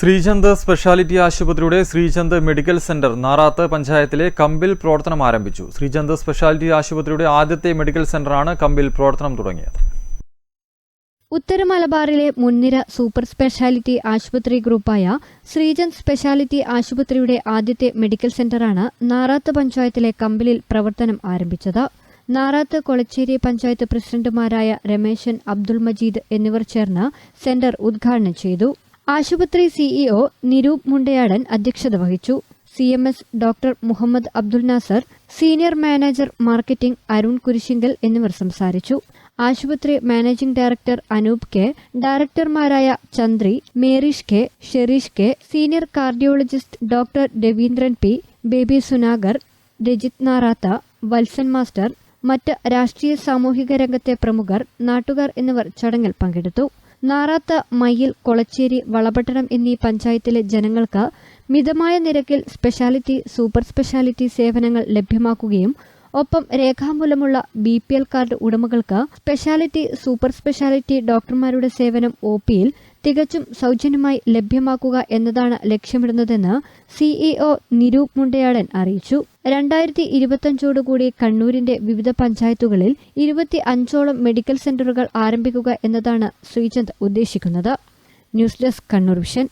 Sreechand speciality ആശുപത്രിയുടെ Sreechand medical centre Narath പഞ്ചായത്തിലെ കമ്പിൽ പ്രവർത്തനം ആരംഭിച്ചു. ശ്രീചന്ദ് സ്പെഷ്യാലിറ്റി ആശുപത്രിയുടെ ആദ്യത്തെ മെഡിക്കൽ സെന്ററാണ് കമ്പിൽ പ്രവർത്തനം തുടങ്ങിയത്. ഉത്തര മലബാറിലെ മുൻനിര സൂപ്പർ സ്പെഷ്യാലിറ്റി ആശുപത്രി ഗ്രൂപ്പായ ശ്രീചന്ദ് സ്പെഷ്യാലിറ്റി ആശുപത്രിയുടെ ആദ്യത്തെ മെഡിക്കൽ സെന്ററാണ് നാറാത്ത് പഞ്ചായത്തിലെ കമ്പിലിൽ പ്രവർത്തനം ആരംഭിച്ചത്. നാറാത്ത് കൊളച്ചേരി പഞ്ചായത്ത് പ്രസിഡന്റുമാരായ രമേശൻ അബ്ദുൾ മജീദ് എന്നിവർ ചേർന്ന് സെന്റർ ഉദ്ഘാടനം ചെയ്തു. ആശുപത്രി സിഇഒ നിരൂപ് മുണ്ടയാടൻ അധ്യക്ഷത വഹിച്ചു. C M S doctor Muhammad Abdul Nasser senior manager marketing Arun Kurisinkal എന്നിവർ സംസാരിച്ചു. ആശുപത്രി managing director Anoop K ഡയറക്ടർമാരായ Chandri Mareesh K Shereesh K senior cardiologist doctor Raveendran P Baby Sunagar Rajith Narath Valsan master മറ്റ് രാഷ്ട്രീയ സാമൂഹിക രംഗത്തെ പ്രമുഖർ നാട്ടുകാർ എന്നിവർ ചടങ്ങിൽ പങ്കെടുത്തു. നാറാത്ത മയ്യിൽ കൊളച്ചേരി വളപട്ടണം എന്നീ പഞ്ചായത്തിലെ ജനങ്ങൾക്ക് മിതമായ നിരക്കിൽ സ്പെഷ്യാലിറ്റി സൂപ്പർ സ്പെഷ്യാലിറ്റി സേവനങ്ങൾ ലഭ്യമാക്കുകയും ഒപ്പം രേഖാമൂലമുള്ള ബി പി എൽ കാർഡ് ഉടമകൾക്ക് സ്പെഷ്യാലിറ്റി സൂപ്പർ സ്പെഷ്യാലിറ്റി ഡോക്ടർമാരുടെ സേവനം ഒ പിയിൽ തികച്ചും സൗജന്യമായി ലഭ്യമാക്കുക എന്നതാണ് ലക്ഷ്യമിടുന്നതെന്ന് സിഇഒ നിരൂപ് മുണ്ടയാടൻ അറിയിച്ചു. രണ്ടായിരത്തി ഇരുപത്തഞ്ചോടുകൂടി കണ്ണൂരിന്റെ വിവിധ പഞ്ചായത്തുകളിൽ ഇരുപത്തി അഞ്ചോളം മെഡിക്കൽ സെന്ററുകൾ ആരംഭിക്കുക എന്നതാണ് ശ്രീചന്ദ് ഉദ്ദേശിക്കുന്നത്. News desk Kannur vision.